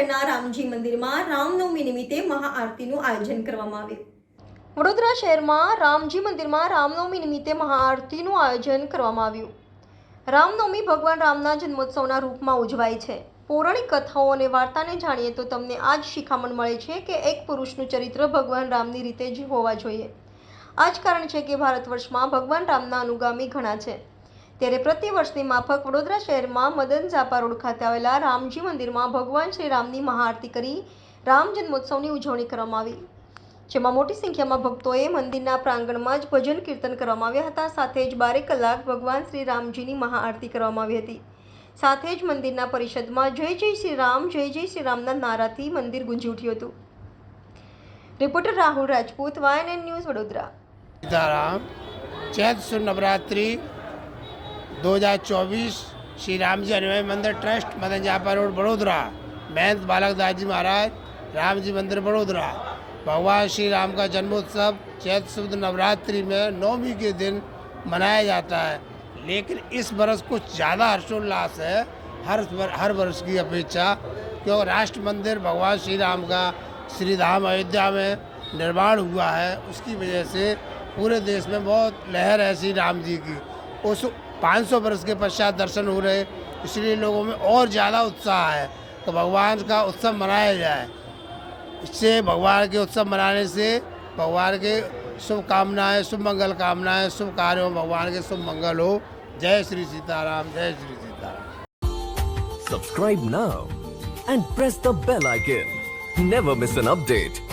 શહેરના રામજી મંદિરમાં રામનવમી નિમિત્તે મહાઆરતીનું આયોજન કરવામાં આવ્યું. વડોદરા શહેરમાં રામજી મંદિરમાં રામનવમી નિમિત્તે મહાઆરતીનું આયોજન કરવામાં આવ્યું. રામનવમી ભગવાન રામના જન્મોત્સવના રૂપમાં ઉજવાય છે. પૌરાણિક કથાઓ અને વાર્તાને જાણીએ તો તમને આ જ શિખામણ મળે છે કે એક પુરુષનું ચરિત્ર ભગવાન રામની રીતે જ હોવા જોઈએ. આ જ કારણ છે કે ભારત વર્ષમાં ભગવાન રામના અનુગામી ઘણા છે. ત્યારે પ્રતિ વર્ષની માફક વડોદરા શહેરમાં મદન ઝાપા રોડ ખાતે આવેલા રામજી મંદિરમાં ભગવાન શ્રી રામની મહાઆરતી કરી રામ જન્મોત્સવની ઉજવણી કરવામાં આવી. જેમાં મોટી સંખ્યામાં ભક્તોએ મંદિરના પ્રાંગણમાં જ ભજન કીર્તન કરવામાં આવ્યા હતા. સાથે જ બારે કલાક ભગવાન શ્રી રામજીની મહાઆરતી કરવામાં આવી હતી. સાથે જ મંદિરના પરિષદમાં જય જય શ્રી રામ જય જય શ્રી રામના નારાથી મંદિર ગુંજી ઉઠ્યું હતું. રિપોર્ટર રાહુલ રાજપૂત વાયન વાયએનએન ન્યૂઝ વડોદરા. સીતારામ ચૈત નવરાત્રી 2024 श्री राम जी अनुमय मंदिर ट्रस्ट मदन जापा रोड बड़ोदरा। महंत बालक दास जी महाराज, राम जी मंदिर बड़ोदरा। भगवान श्री राम का जन्मोत्सव चैत शुद्ध नवरात्रि में नौमी के दिन मनाया जाता है। लेकिन इस वर्ष कुछ ज़्यादा हर्षोल्लास है, हर हर वर्ष की अपेक्षा क्यों राष्ट्र मंदिर भगवान श्री राम का श्री धाम अयोध्या में निर्माण हुआ है। उसकी वजह से पूरे देश में बहुत लहर है श्री राम जी की। उस 500 वर्ष के पश्चात दर्शन हो रहे, इसलिए लोगों में और ज़्यादा उत्साह है तो भगवान का उत्सव मनाया जाए इससे भगवान के उत्सव मनाने से भगवान के शुभ कामनाएँ शुभ मंगल कामनाएँ, शुभ कार्य में भगवान के शुभ मंगल हो जय श्री सीताराम, जय Shri Sitaram Subscribe now and press the bell icon. Never miss an update.